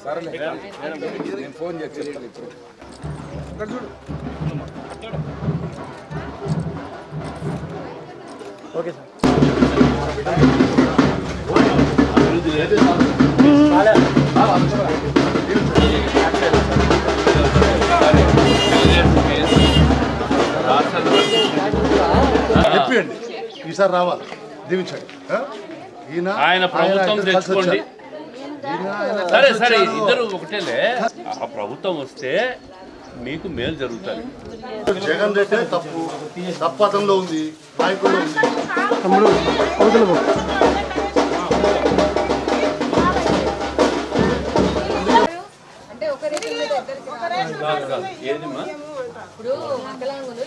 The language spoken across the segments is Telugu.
సరేలే నేను ఫోన్ చేసి చెప్తాను ఇప్పుడు ఓకే సార్ చెప్పండి. ఈసారి రావాలి. దీవించండి. ఆ? ఈయన ఆయన ప్రభుత్వం తెచ్చుకోండి. సరే సరే. ఇద్దరు ఒకటేలే. ఆ ప్రభుత్వం వస్తే మీకు మేలు జరుగుతుంది. జగన్ రెడ్డి తప్పు. తప్పు అతనిలో ఉంది నాయకుల్లో ఉంది. తమ్ముడు పో. అంటే ఒక రేషన్ మీద ఇద్దరికి రాదు. కాదు కాదు ఏదిమ్మా ఇప్పుడు వికలాంగులు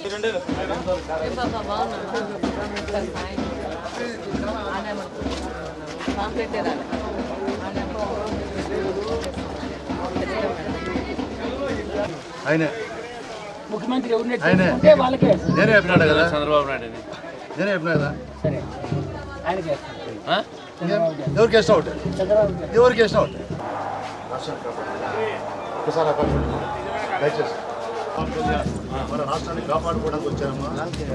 ఏ బాబా బాగున్నావా? ఒకసారి హాయ్. ఆనేమో. ఆయనే. ముఖ్యమంత్రి ఎవరిని వాళ్ళకే. నేనే చెప్పినాడు కదా. చంద్రబాబు నాయుడు అని. నేనే చెప్పినా కదా. సరే. ఆయనకి? ఎవరికి వేసినా ఒకటే. ఎవరికి వేసినా ఒకటే. ఒకసారి. దయచేసి. మన రాష్ట్రాన్ని కాపాడుకోవడానికి వచ్చారమ్మా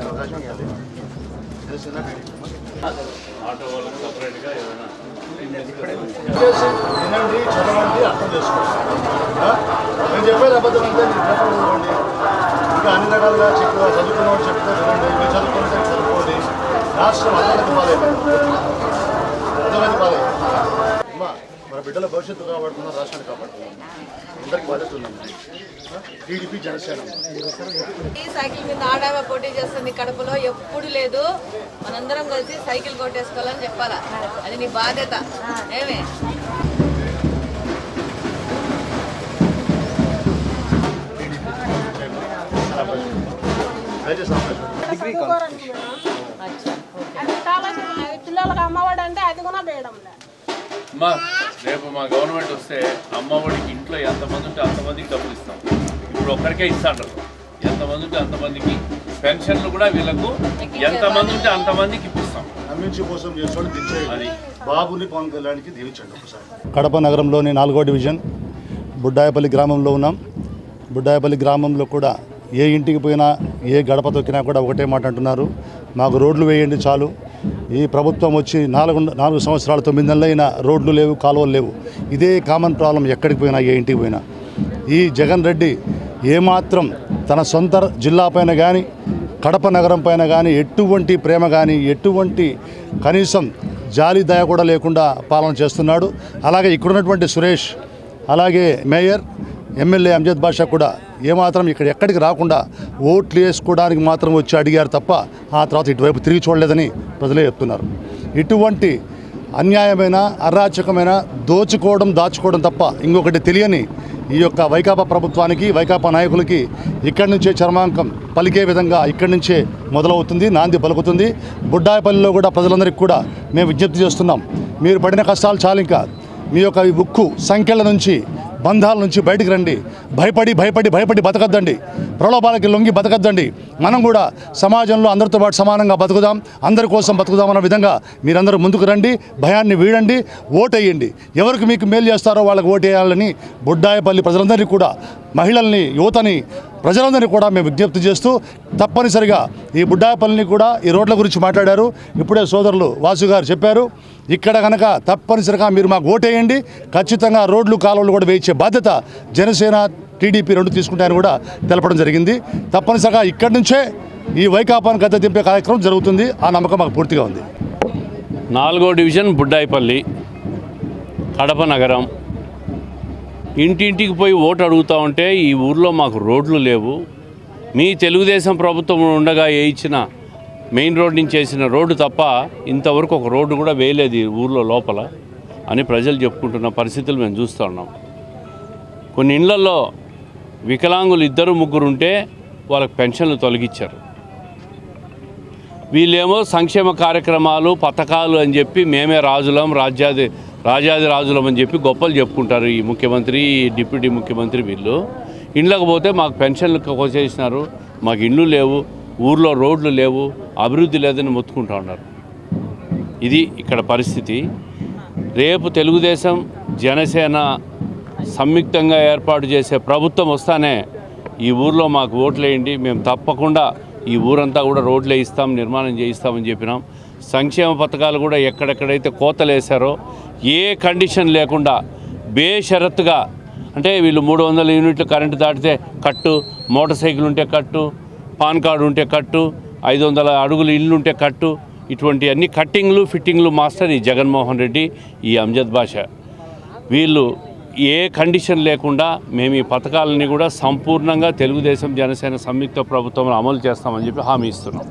అవకాశం. తెలిసిందా? ఆటో వాళ్ళకి సపరేట్గా ఏదైనా చేసి వినండి చదవండి అర్థం చేసుకోండి నేను చెప్పేది అబద్ధం అంటే చెప్పండి ఇంకా అన్ని రకాలుగా చెప్పు చదువుకున్నవాడు చెప్తే వినండి మీరు చదువుకుంటే చదువుకోండి రాష్ట్రం అర్థగతి పాలైపోయింది అర్థగతి పాలైపోయింది మన బిడ్డల భవిష్యత్తు కాపాడుతున్నాం రాష్ట్రాన్ని కాపాడుతున్నాం అందరికీ బాధ్యత ఉందండి టీడీపీ జనసేన. ఈ సైకిల్ మీద ఆడామ పోటీ చేస్తుంది కడపలో? ఎప్పుడు లేదు. మనందరం కలిసి సైకిల్ కొట్టేసుకోవాలని చెప్పాలా? అది నీ బాధ్యత. ఏమే? పిల్లలకు అమ్మఒడి అంటే అది కూడా వేయడం రేపు మా గవర్నమెంట్ వస్తే అమ్మఒడికి ఇంట్లో ఎంతమంది ఉంటే అంతమందికి డబ్బులు ఇస్తాం. ఇప్పుడు ఒక్కరికే ఇస్తాడు ఎంతమంది ఉంటే అంతమందికి పెన్షన్లు కూడా వీళ్ళకు ఎంతమంది ఉంటే అంతమందికి ఇప్పిస్తాం. కోసం అది. బాబుని పవన్ కళ్యాణ్కి దీవించండి ఒకసారి. కడప నగరంలోని నాలుగో డివిజన్ బుడ్డాయపల్లి గ్రామంలో ఉన్నాం. బుడ్డాయపల్లి గ్రామంలో కూడా ఏ ఇంటికి పోయినా ఏ గడప తొక్కినా కూడా ఒకటే మాట అంటున్నారు. మాకు రోడ్లు వేయండి చాలు. ఈ ప్రభుత్వం వచ్చి నాలుగు నాలుగు సంవత్సరాలు తొమ్మిది నెలలైన రోడ్లు లేవు కాలువలు లేవు. ఇదే కామన్ ప్రాబ్లం ఎక్కడికి పోయినా ఏ ఇంటికి పోయినా. ఈ జగన్ రెడ్డి ఏమాత్రం తన సొంత జిల్లా పైన కానీ కడప నగరం పైన కానీ ఎటువంటి ప్రేమ కానీ ఎటువంటి కనీసం జాలి దయ కూడా లేకుండా పాలన చేస్తున్నాడు. అలాగే ఇక్కడున్నటువంటి సురేష్ అలాగే మేయర్ ఎమ్మెల్యే అంజద్ బాషా కూడా ఏమాత్రం ఇక్కడ ఎక్కడికి రాకుండా ఓట్లు వేసుకోవడానికి మాత్రం వచ్చి అడిగారు తప్ప ఆ తర్వాత ఇటువైపు తిరిగి చూడలేదని ప్రజలే చెప్తున్నారు. ఇటువంటి అన్యాయమైన అరాచకమైన దోచుకోవడం దాచుకోవడం తప్ప ఇంకొకటి తెలియని ఈ యొక్క వైకాపా ప్రభుత్వానికి వైకాపా నాయకులకి ఇక్కడి నుంచే చర్మాంకం పలికే విధంగా ఇక్కడి నుంచే మొదలవుతుంది నాంది పలుకుతుంది. బుడ్డాయపల్లిలో కూడా ప్రజలందరికీ కూడా మేము విజ్ఞప్తి చేస్తున్నాం. మీరు పడిన కష్టాలు చాలు ఇంకా. మీ యొక్క ఈ ఉక్కు సంఖ్యల నుంచి బంధాల నుంచి బయటికి రండి. భయపడి భయపడి భయపడి బతకద్దండి. ప్రలోభాలకి లొంగి బతకద్దండి. మనం కూడా సమాజంలో అందరితో పాటు సమానంగా బతుకుదాం అందరి కోసం బతుకుదాం అన్న విధంగా మీరందరూ ముందుకు రండి భయాన్ని వీడండి ఓటేయండి. ఎవరికి మీకు మేలు చేస్తారో వాళ్ళకి ఓటేయాలని బుడ్డాయపల్లి ప్రజలందరినీ కూడా మహిళల్ని యువతని ప్రజలందరినీ కూడా మేము విజ్ఞప్తి చేస్తూ తప్పనిసరిగా ఈ బుడ్డాయపల్లిని కూడా ఈ రోడ్ల గురించి మాట్లాడారు. ఇప్పుడే సోదరులు వాసు గారు చెప్పారు ఇక్కడ కనుక తప్పనిసరిగా మీరు మాకు ఓటేయండి ఖచ్చితంగా రోడ్లు కాలువలు కూడా వేయించే బాధ్యత జనసేన టీడీపీ రెండు తీసుకుంటాయని కూడా తెలపడం జరిగింది. తప్పనిసరిగా ఇక్కడి నుంచే ఈ వైకాపాను గద్దె దింపే కార్యక్రమం జరుగుతుంది. ఆ నమ్మకం మాకు పూర్తిగా ఉంది. నాలుగో డివిజన్ బుడ్డాయిపల్లి కడప నగరం. ఇంటింటికి పోయి ఓటు అడుగుతా ఉంటే ఈ ఊర్లో మాకు రోడ్లు లేవు. మీ తెలుగుదేశం ప్రభుత్వం ఉండగా వేయించిన మెయిన్ రోడ్ నుంచి వేసిన రోడ్డు తప్ప ఇంతవరకు ఒక రోడ్డు కూడా వేయలేదు ఈ ఊర్లో లోపల అని ప్రజలు చెప్పుకుంటున్న పరిస్థితులు మేము చూస్తూ ఉన్నాం. కొన్ని ఇళ్ళలో వికలాంగులు ఇద్దరు ముగ్గురు ఉంటే వాళ్ళకి పెన్షన్లు తొలగించారు వీళ్ళేమో సంక్షేమ కార్యక్రమాలు పథకాలు అని చెప్పి మేమే రాజులం రాజ్యాది రాజాది రాజులమని చెప్పి గొప్పలు చెప్పుకుంటారు ఈ ముఖ్యమంత్రి ఈ డిప్యూటీ ముఖ్యమంత్రి వీళ్ళు. ఇండ్లకు పోతే మాకు పెన్షన్లు కోసేసినారు మాకు ఇండ్లు లేవు ఊర్లో రోడ్లు లేవు అభివృద్ధి లేదని మొత్తుకుంటా ఉన్నారు. ఇది ఇక్కడ పరిస్థితి. రేపు తెలుగుదేశం జనసేన సంయుక్తంగా ఏర్పాటు చేసే ప్రభుత్వం వస్తానే ఈ ఊర్లో మాకు ఓట్లేయండి మేము తప్పకుండా ఈ ఊరంతా కూడా రోడ్లు వేయిస్తాం నిర్మాణం చేయిస్తామని చెప్పినాం. సంక్షేమ పథకాలు కూడా ఎక్కడెక్కడైతే కోతలు వేశారో ఏ కండిషన్ లేకుండా బేషరత్తుగా అంటే వీళ్ళు మూడు వందల యూనిట్లు కరెంటు దాటితే కట్టు మోటార్ సైకిల్ ఉంటే కట్టు పాన్ కార్డు ఉంటే కట్టు ఐదు వందల అడుగులు ఇల్లు ఉంటే కట్టు ఇటువంటి అన్ని కట్టింగ్లు ఫిట్టింగ్లు మాస్టర్ ఈ జగన్మోహన్ రెడ్డి ఈ అంజద్ భాష వీళ్ళు ఏ కండిషన్ లేకుండా మేము ఈ పథకాలని కూడా సంపూర్ణంగా తెలుగుదేశం జనసేన సంయుక్త ప్రభుత్వం అమలు చేస్తామని చెప్పి హామీ ఇస్తున్నాం.